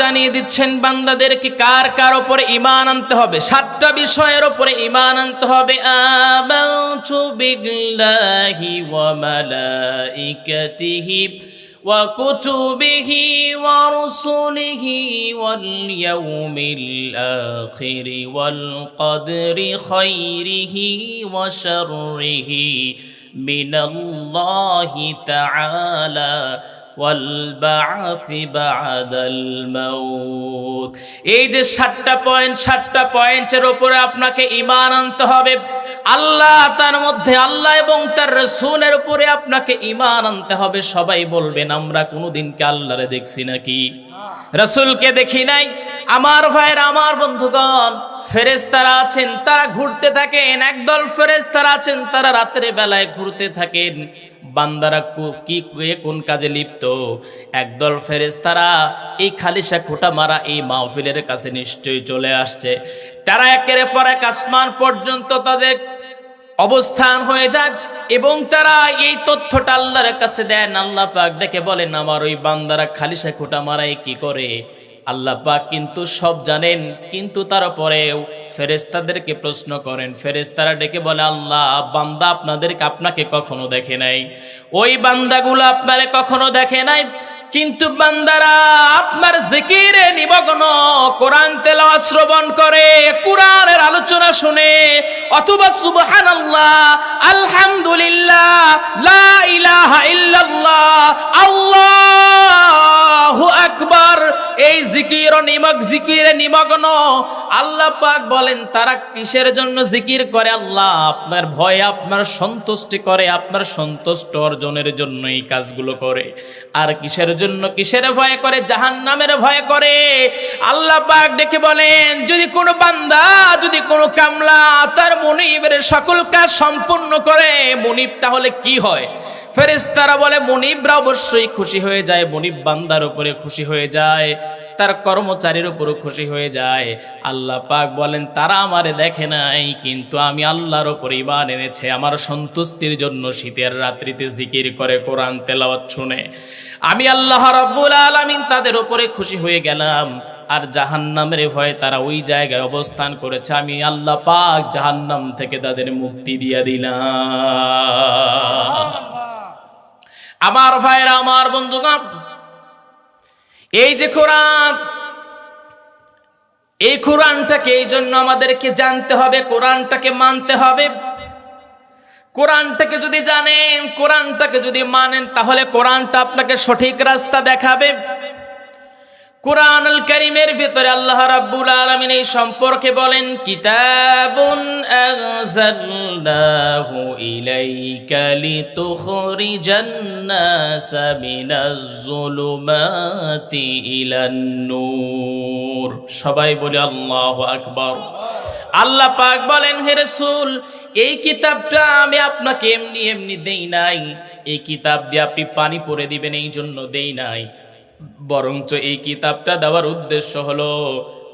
জানিয়ে দিচ্ছেন, বান্দাদেরকে কার কার উপরে ইমান আনতে হবে? সাতটা বিষয়ের উপরে ইমান আনতে হবে। আমানতু বিল্লাহি ওয়া মালাইকাতিহি ওয়াল ইয়াউমিল আখির ওয়াল কদরি খাইরিহি এই যে সাতটা পয়েন্ট, সাতটা পয়েন্টের উপরে আপনাকে ইমান আনতে হবে। আল্লাহ তার মধ্যে, আল্লাহ এবং তার রসুলের উপরে আপনাকে ইমান আনতে হবে। সবাই বলবেন, আমরা কোনোদিনকে আল্লাহরে দেখছি নাকি? রসুলকে দেখি নাই? আমার ভাইয়ের, আমার বন্ধুগণ ফেরেস্তারা আছেন, তারা ঘুরতে থাকেন, একদল ফেরেস্তারা আছেন, তারা রাত্রে বেলায় ঘুরতে থাকেন। বান্দারা কি কোন কাজে লিপ্ত? একদল ফেরেস্তারা এই খালিশা খোটা মারা এই মাহফিলের কাছে নিশ্চয়ই চলে আসছে। তারা একের পর এক আসমান পর্যন্ত তাদের অবস্থান হয়ে যাক এবং তারা এই তথ্যটা আল্লাহর কাছে দেন। আল্লাহ পাক ডেকে বলেন, আমার ওই বান্দারা খালিশা খোটা মারাই কি করে? আল্লাহ পাক কিন্তু সব জানেন, কিন্তু তারপরেও ফেরেস্তাদেরকে প্রশ্ন করেন। ফেরেস্তারা ডেকে বলে, আল্লাহ, বান্দা আপনাদেরকে আপনাকে কখনো দেখে নাই। ওই বান্দাগুলো আপনারে কখনো দেখে নাই। কিন্তু বান্দারা আপনার জিকিরে নিমগ্ন, কোরআন তেলাওয়াত শ্রবণ করে, কোরআনের আলোচনা শুনে, অথবা সুবহানাল্লাহ, আলহামদুলিল্লাহ, লা ইলাহা ইল্লাল্লাহ নিমক জিকিরে নিমগ্ন আল্লাহ পাক বলেন, তারা কিসের জন্য জিকির করে? আল্লাহ, আপনার ভয় আপনার সন্তুষ্টি করে, আপনার সন্তুষ্ট অর্জনের জন্য এই কাজগুলো করে। আর কিসের জন্য? কিসের ভয় করে? ভয় করে। আল্লাহ পাক ডেকে বলেন, যদি কোনো বান্দা, যদি কোনো কামলা তার মনিবের সকল কাজ সম্পূর্ণ করে, মনিব তাহলে কি হয়? ফেরেস্তারা বলে, মনিবরা অবশ্যই খুশি হয়ে যায়, মনিব বান্দার উপরে খুশি হয়ে যায়। তার কর্মচারীর উপরও খুশি হয়ে যায়। আল্লাহ পাক বলেন তারা আমারে দেখে নাই কিন্তু আমি আল্লাহর উপর ইমান এনেছে। আমার সন্তুষ্টির জন্য শীতের রাত্রিতে জিকির করে কোরআন তেলাওয়াত শুনে। আমি আল্লাহ রাব্বুল আলামিন তাদের উপরে খুশি হয়ে গেলাম। আর জাহান্নামের ভয়ে তারা ওই জায়গায় অবস্থান করেছে। আমি আল্লাহ পাক জাহান্নাম থেকে তাদের মুক্তি দিয়ে দিলাম। আমার ভাইরা আমার বন্ধুগণ এই যে কোরআন, এই কোরআনটাকে এই জন্য আমাদেরকে জানতে হবে, কোরআনটাকে মানতে হবে। কোরআনটাকে যদি জানেন, কোরআনটাকে যদি মানেন, তাহলে কোরআনটা আপনাকে সঠিক রাস্তা দেখাবে। কোরআনুল কারীমের ভিতরে আল্লাহ রাব্বুল আলামিন এই সম্পর্কে বলেন, কিতাবুন আনজালনাহু ইলাইকা লিতুখরিজান নাসা মিনাজ যুলুমাতি ইলান নূর। সবাই বলে, আল্লাহু আকবার। আল্লাহ পাক বলেন, হে রাসূল, এই কিতাবটা আমি আপনাকে এমনি এমনি দেই নাই। এই কিতাব দিয়ে আপনি পানি পরে দিবেন, এই জন্য দেই নাই। বরঞ্চ এই কিতাবটা দেওয়ার উদ্দেশ্য হলো,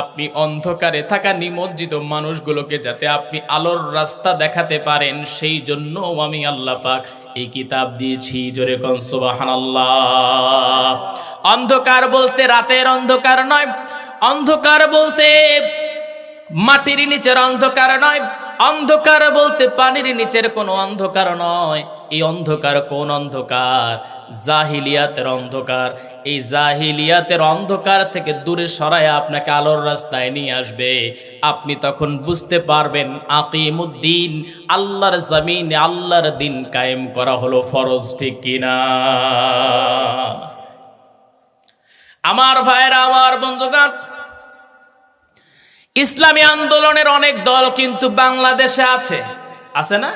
আপনি অন্ধকারে থাকা নিমজ্জিত মানুষগুলোকে যাতে আপনি আলোর রাস্তা দেখাতে পারেন, সেই জন্য আমি আল্লাহ পাক এই কিতাব দিয়েছি। জোরে কনসুবাহান আল্লাহ অন্ধকার বলতে রাতের অন্ধকার নয়, অন্ধকার বলতে মাটির নিচের অন্ধকার নয় অন্ধকার বলতে পানির নিচের কোনো অন্ধকার নয়। এই অন্ধকার কোন অন্ধকার? জাহিলিয়াতের অন্ধকার। এই জাহিলিয়াতের অন্ধকার থেকে দূরে সরায় আপনাকে আলোর রাস্তায় নিয়ে আসবে। আপনি তখন বুঝতে পারবেন, আকিমুদ্দিন, আল্লাহর জমিনে আল্লাহর দিন কায়েম করা হলো ফরজ, ঠিক কিনা? আমার ভাইরা, আমার বন্ধুগণ ইসলামী আন্দোলনের অনেক দল কিন্তু বাংলাদেশে আছে। আছে না?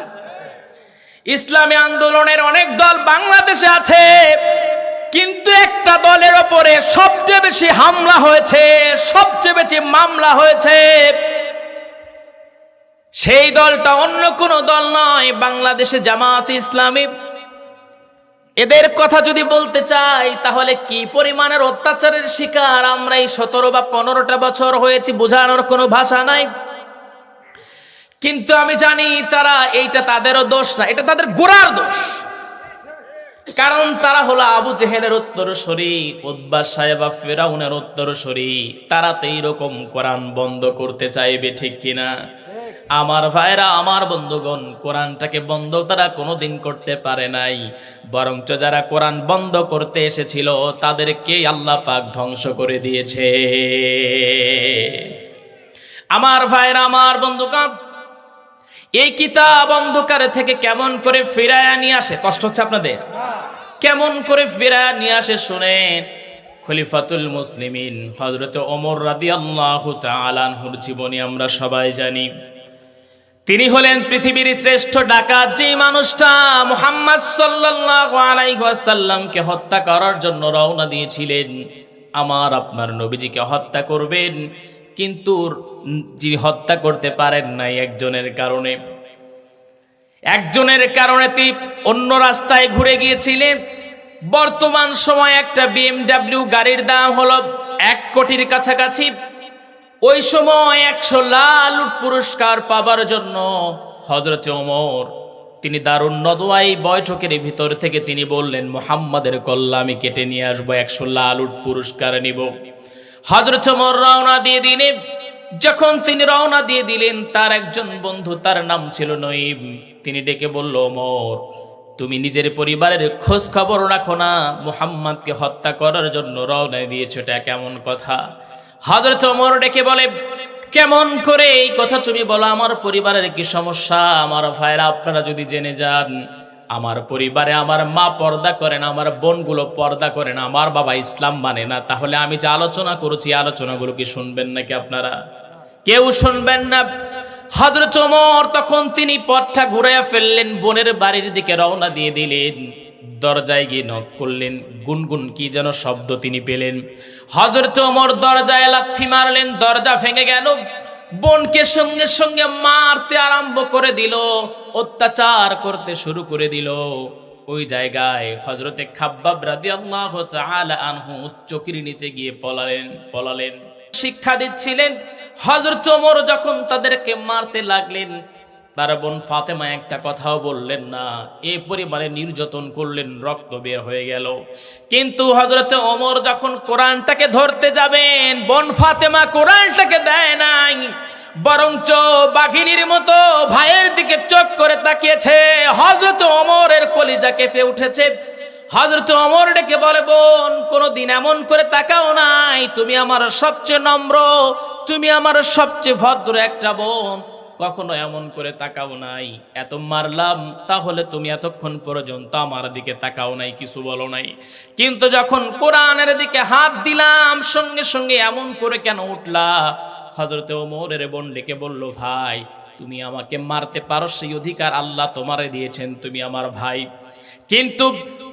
ইসলামী আন্দোলনের অনেক দল বাংলাদেশে আছে, কিন্তু একটা দলের ওপরে সবচেয়ে বেশি হামলা হয়েছে, সবচেয়ে বেশি মামলা হয়েছে। সেই দলটা অন্য কোনো দল নয়, বাংলাদেশে জামাত ইসলামী। এদের কথা যদি বলতে চাই, তাহলে কি পরিমাণের অত্যাচারের শিকার আমরা এই সতেরো বা পনেরোটা বছর হয়েছি বোঝানোর কোনো ভাষা নাই। কিন্তু আমি জানি তারা এইটা তাদেরও দোষ না, এটা তাদের গোড়ার দোষ। কারণ তারা হলো আবু জেহেলের উত্তর সরি উদ্বা সাহেবা ফেরাউনের উত্তর সরি তারা তো এইরকম কোরআন বন্ধ করতে চাইবে ঠিক কিনা? আমার ভাইরা, আমার বন্ধুগণ, কোরআনটাকে বন্ধ তারা কোনোদিন করতে পারে নাই। বরঞ্চ যারা কোরআন বন্ধ করতে এসেছিল তাদেরকে আল্লাহ পাক ধ্বংস করে দিয়েছে। আমার ভাইরা, আমার বন্ধুগণ, এই কিতাব অন্ধকার থেকে কেমন করে ফিরায় নিয়ে আসে? কষ্ট হচ্ছে আপনাদের? কেমন করে ফিরায় নিয়ে আসে শুনেন। খলিফাতুল মুসলিমিন হজরত ওমর রাদি আল্লাহ তালানহুর জীবনী আমরা সবাই জানি। তিনি হলেন পৃথিবীর শ্রেষ্ঠ ডাকাত। যে মানুষটা মুহাম্মদ ওয়াসাল্লামকে হত্যা করার জন্য রওনা দিয়েছিলেন, আমার আপনার নবীজিকে হত্যা করবেন, কিন্তু যিনি হত্যা করতে পারেন নাই একজনের কারণে। একজনের কারণে তিনি অন্য রাস্তায় ঘুরে গিয়েছিলেন। বর্তমান সময় একটা বিএমডাব্লিউ গাড়ির দাম হলো এক কোটির কাছাকাছি। ওই সময় একশো লাল পুরস্কার পাবার জন্য হজরত ওমর, তিনি দারুণ নদওয়াই বৈঠকের ভিতর থেকে তিনি বললেন, মোহাম্মদের কল্লা আমি কেটে নিয়ে আসব, একশো লাল পুরস্কার নিব। হজরত ওমর রওনা দিয়ে দিনে যখন তিনি রওনা দিয়ে দিলেন, তার একজন বন্ধু তার নাম ছিল নঈম। তিনি ডেকে বলল, ওমর, তুমি নিজের পরিবারের খোঁজ খবর রাখো না। মোহাম্মদকে হত্যা করার জন্য রওনা দিয়েছ, এটা কেমন কথা? হজরত ওমর ডেকে বলে, কেমন করে এই কথা তুমি বলো? আমার পরিবারের কি সমস্যা? আমার ভাইরা আপনারা যদি জেনে যান, আমার পরিবারে আমার মা পর্দা করেন আমার বোনগুলো পর্দা করেন আমার বাবা ইসলাম মানে না। তাহলে আমি যে আলোচনা করেছি আলোচনাগুলো কি শুনবেন নাকি আপনারা? কেউ শুনবেন না। হজরত ওমর তখন তিনি পথটা ঘুরাইয়া ফেললেন, বোনের বাড়ির দিকে রওনা দিয়ে দিলেন। দরজায় গিয়ে নক করলেন। গুনগুন কি যেন শব্দ তিনি পেলেন। হজরত ওমর দরজায় লাথি মারলেন, দরজা ভেঙে গেল। বোনকে সঙ্গে সঙ্গে মারতে আরম্ভ করে দিল, অত্যাচার করতে শুরু করে দিল। ওই জায়গায় হজরতে খাব্বাব তাআলা আনহু চকির নিচে গিয়ে পলালেন পলালেন। শিক্ষা দিচ্ছিলেন হজরত ওমর যখন তাদেরকে মারতে লাগলেন তার বোন ফাতেমা একটা কথাও বললেন না। এ পরিমাণে নির্যাতন করলেন, রক্ত বের হয়ে গেল। কিন্তু হজরতে অমর যখন কোরআনটাকে ধরতে যাবেন, বোন ফাতেমা কোরআনটাকে দেয় নাই। বরঞ্চ বাঘিনীর মতো ভাইয়ের দিকে চোখ করে তাকিয়েছে। হজরত অমরের কলিজা কেঁপে উঠেছে। হজরত অমর ডেকে বলে, বোন, কোনোদিন এমন করে তাকাও নাই। তুমি আমার সবচেয়ে নম্র, তুমি আমার সবচেয়ে ভদ্র একটা বোন। কখনো এমন করে তাকাও নাই। এত মারলাম, তাহলে তুমি এতক্ষণ পর্যন্ত আমার দিকে তাকাও নাই, কিছু বলো নাই। কিন্তু যখন কোরআনের দিকে হাত দিলাম, সঙ্গে সঙ্গে এমন করে কেন উঠলা? হজরতে ওমরের বোন ডেকে বলল, ভাই, তুমি আমাকে মারতে পারো, সেই অধিকার আল্লাহ তোমারে দিয়েছেন, তুমি আমার ভাই। কিন্তু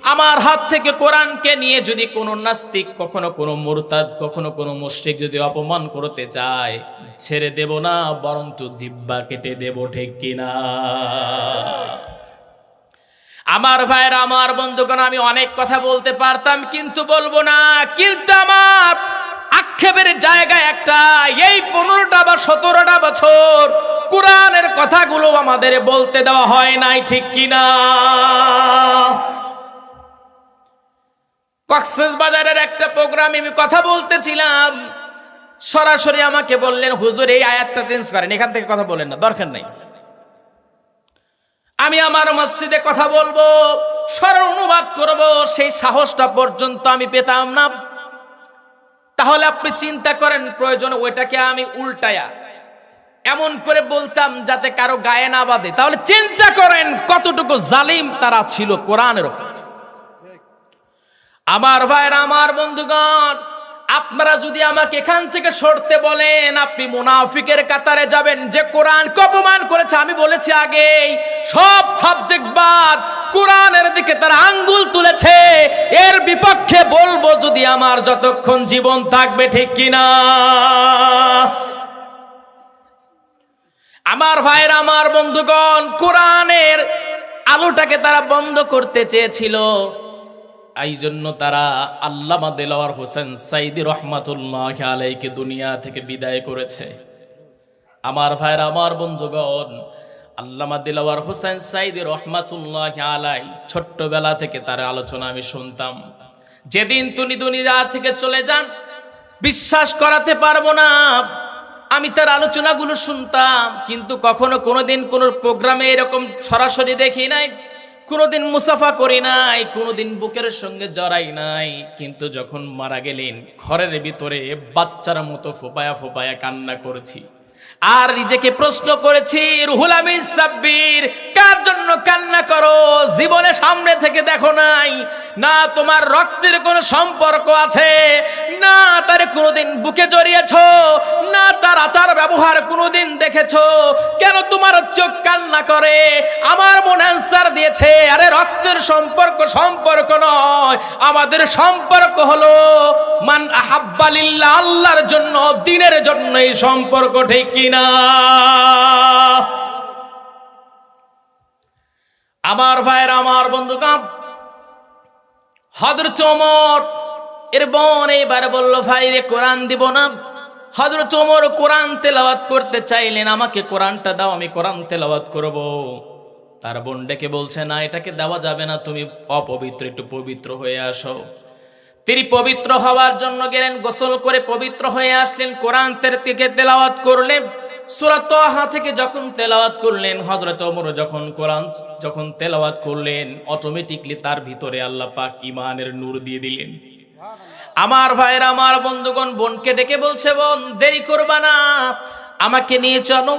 আমার হাত থেকে কোরআনকে নিয়ে যদি কোনো নাস্তিক, কখনো কোনো মুরতাদ, কখনো কোনো মুশরিক যদি অপমান করতে চায়, ছেড়ে দেব না, বরঞ্চ জিব্বা কেটে দেব, ঠিক কিনা? আমার ভাইয়ের আমার বন্ধুগণ, আমি অনেক কথা বলতে পারতাম, কিন্তু বলব না। কিন্তু আমার আক্ষেপের জায়গা একটা, এই পনেরোটা বা সতেরোটা বছর কোরআনের কথাগুলো আমাদের বলতে দেওয়া হয় নাই, ঠিক কিনা? কক্সেস বাজারের একটা প্রোগ্রামে আমি কথা বলতেছিলাম। সরাসরি আমাকে বললেন, হুজুর, এই আয়াতটা চেঞ্জ করেন, এখান থেকে কথা বলেন না, দরকার নেই। আমি আমার মসজিদে কথা বলব সরল অনুবাদ করব, সেই সাহসটা পর্যন্ত আমি পেতাম না। তাহলে আপনি চিন্তা করেন, প্রয়োজন ওইটাকে আমি উল্টায়া। এমন করে বলতাম যাতে কারও গায়ে না বাঁধে। তাহলে চিন্তা করেন কতটুকু জালিম তারা ছিল কোরআনের আমার ভাইরা, আমার বন্ধুগণ আপনারা যদি আমাকে এখান থেকে সরতে বলেন, আপনি মুনাফিকের কাতারে যাবেন। যে কোরআন অপমান করেছে, আমি বলেছি আগেই, সব সাবজেক্ট বাদ, কোরআনের দিকে তারা আঙ্গুল তুলেছে। এর বিপক্ষে বলব, যদি আমার যতক্ষণ জীবন থাকবে, ঠিক কিনা আমার ভাইয়ের, আমার বন্ধুগণ, কোরআনের আলোটাকে তারা বন্ধ করতে চেয়েছিল। এই জন্য তারা আল্লামা দেলাওয়ার হোসেন সাইদি রহমাতুল্লাহ আলাইকে দুনিয়া থেকে বিদায় করেছে। আমার ভাইয়ের আমার বন্ধুগণ, আল্লামা দিলাওয়ার হোসেন সাইদি রহমাতুল্লাহ আলাই ছোট্টবেলা থেকে তার আলোচনা আমি শুনতাম। যেদিন তুমি দুনিয়া থেকে চলে যান, বিশ্বাস করাতে পারব না, আমি তার আলোচনাগুলো শুনতাম, কিন্তু কখনো কোনোদিন কোনো প্রোগ্রামে এরকম সরাসরি দেখি নাই। কোনোদিন মুসাফা করি নাই, কোনোদিন বুকের সঙ্গে জড়াই নাই। কিন্তু যখন মারা গেলেন, ঘরের ভিতরে বাচ্চার মতো ফোপায়া ফোপায়া কান্না করেছি। আর নিজেকে প্রশ্ন করেছি, রুহুল আমিন সাব্বির, কার জন্য কান্না করো? জীবনে সামনে থেকে দেখো নাই। না তোমার রক্তের কোনো সম্পর্ক আছে, না তার কোনোদিন বুকে জড়িয়েছ, না তার আচার ব্যবহার কোনোদিন দেখেছ। কেন তোমার চোখ কান্না করে? আমার মন অ্যান্সার দিয়েছে, আরে রক্তের সম্পর্ক সম্পর্ক নয়। আমাদের সম্পর্ক হলো মান আহাব্বালিল্লাহ, আল্লাহর জন্য, দিনের জন্য এই সম্পর্ক, ঠিক আমার ভাইয়ের, আমার বন্ধুগণ হজরত ওমর, এর বোন এইবার বলল, ভাই রে, কোরআন দিব না। হজরত ওমর কোরআন তেলাওয়াত করতে চাইলেন, আমাকে কোরআনটা দাও, আমি কোরআন তেলাওয়াত করব। তার বোন ডেকে বলছে, না, এটাকে দেওয়া যাবে না, তুমি অপবিত্র, একটু পবিত্র হয়ে আসো। তিনি পবিত্র হওয়ার জন্য গেলেন, গোসল করে পবিত্র হয়ে আসলেন, কোরআন থেকে তেলাওয়াত করলেন। সূরা তাহা থেকে যখন তেলাওয়াত করলেন হজরত অমর যখন কোরআন যখন তেলাওয়াত করলেন অটোমেটিকলি তার ভিতরে আল্লাহ পাক ইমানের নূর দিয়ে দিলেন। আমার ভাইয়ের, আমার বন্ধুগণ, বোনকে ডেকে বলছে, বোন, দেরি করবা না। আমাকে নিয়ে চলো।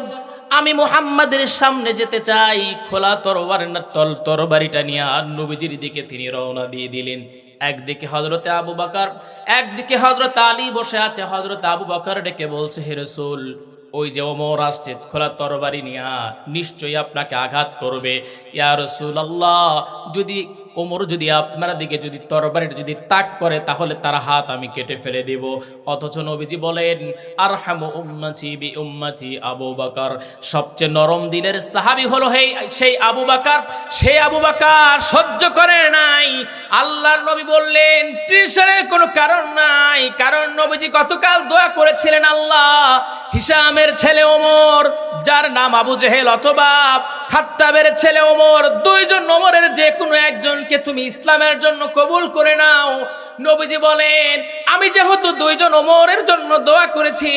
আমি মুহাম্মাদের সামনে যেতে চাই। খোলা তরবার তল তরবারিটা নিয়ে আর নবীজির দিকে তিনি রওনা দিয়ে দিলেন। একদিকে হজরতে আবু বাকার, একদিকে হজরত আলী বসে আছে। হজরত আবু বাকার ডেকে বলছে, হে রসুল, ওই যে ওমর আসছে, খোলা তরবারি নিয়া নিশ্চয়ই আপনাকে আঘাত করবে। ইয়া রসুল আল্লাহ যদি ওমর যদি আপনার দিকে যদি তরবারিটা যদি তাক করে, তাহলে তার হাত আমি কেটে ফেলে দেব। অথচ নবীজি বলেন আর হামু উম্মাতি বি উম্মাতি আবু বাকার। সবচেয়ে নরম দিলের সাহাবি হলো হেই, সেই আবু বাকার। সেই আবু বাকার সহ্য করে নাই। আল্লাহর নবী বললেন, টিউশনের কোনো কারণ নাই। কারণ নবীজি গতকাল দোয়া করেছিলেন আল্লাহ, হিসামের ছেলে ওমর, যার নাম আবু জেহেল অথবা খাত্তাবের ছেলে ওমর। দুইজন ওমরের যে কোনো একজনকে তুমি ইসলামের জন্য কবুল করে নাও। নবীজি বলেন, আমি যেহেতু দুইজন ওমরের জন্য দোয়া করেছি,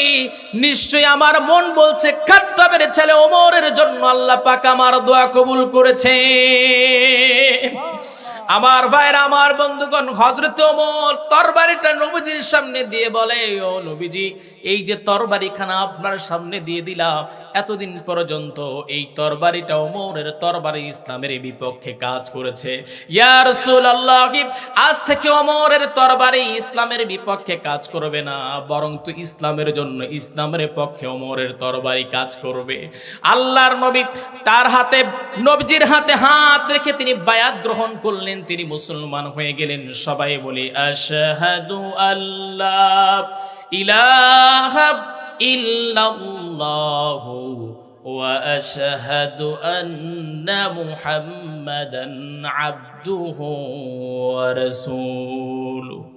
নিশ্চয়ই আমার মন বলছে, খাত্তাবের ছেলে ওমরের জন্য আল্লাহ পাক আমার দোয়া কবুল করেছে আমার ভাইরা, আমার বন্ধুগণ হজরত ওমর তরবারিটা নবীজির সামনে দিয়ে বলে, ও নবীজি, এই যে তরবারিখানা আপনার সামনে দিয়ে দিলাম, এতদিন পর্যন্ত এই তরবারিটা ওমরের তরবারি ইসলামের বিপক্ষে কাজ করেছে। ইয়া রাসূলুল্লাহ, আজ থেকে ওমরের তরবারি ইসলামের বিপক্ষে কাজ করবে না বরং তো ইসলামের জন্য ইসলামের পক্ষে ওমরের তরবারি কাজ করবে। আল্লাহর নবী তার হাতে, নবজির হাতে হাত রেখে তিনি বায়াত গ্রহণ করলেন তিনি মুসলমান হয়ে গেলেন। সবাই বলি, আশহাদু আল্লাহ ইলাহা ইল্লাল্লাহ ওয়া আশহাদু আন্না মুহাম্মাদান আবদুহু ওয়া রাসূলুহু।